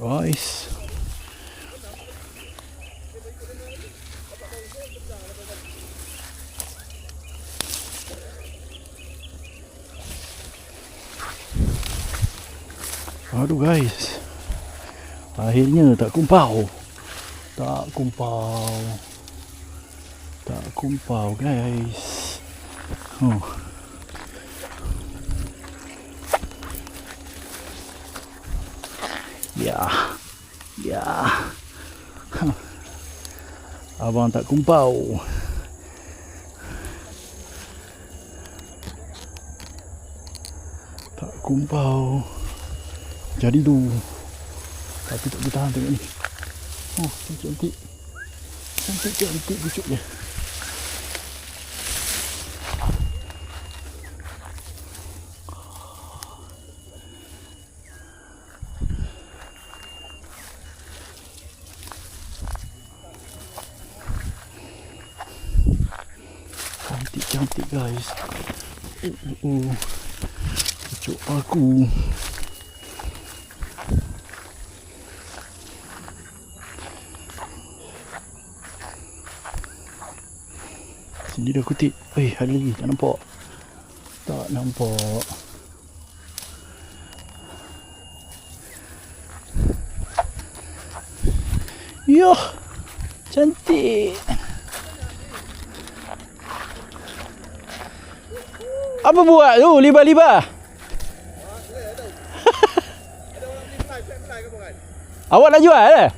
Guys. Aduh guys. Akhirnya tak kumpau. Tak kumpau. Tak kumpau guys. Oh. Ya. Ya. Huh. Abang tak kumpau. Tak kumpau. Jadi tu. Tapi tak boleh tahan tengok ni. Oh, cantik. Cantik cantik pucuk dia. Cantik guys. Uh. Pucuk aku. Sini dah kutip. Eh, ada lagi. Tak nampak. Tak nampak. Yoh. Cantik. Apa buat tu? Liba-liba. Awak nak jual eh?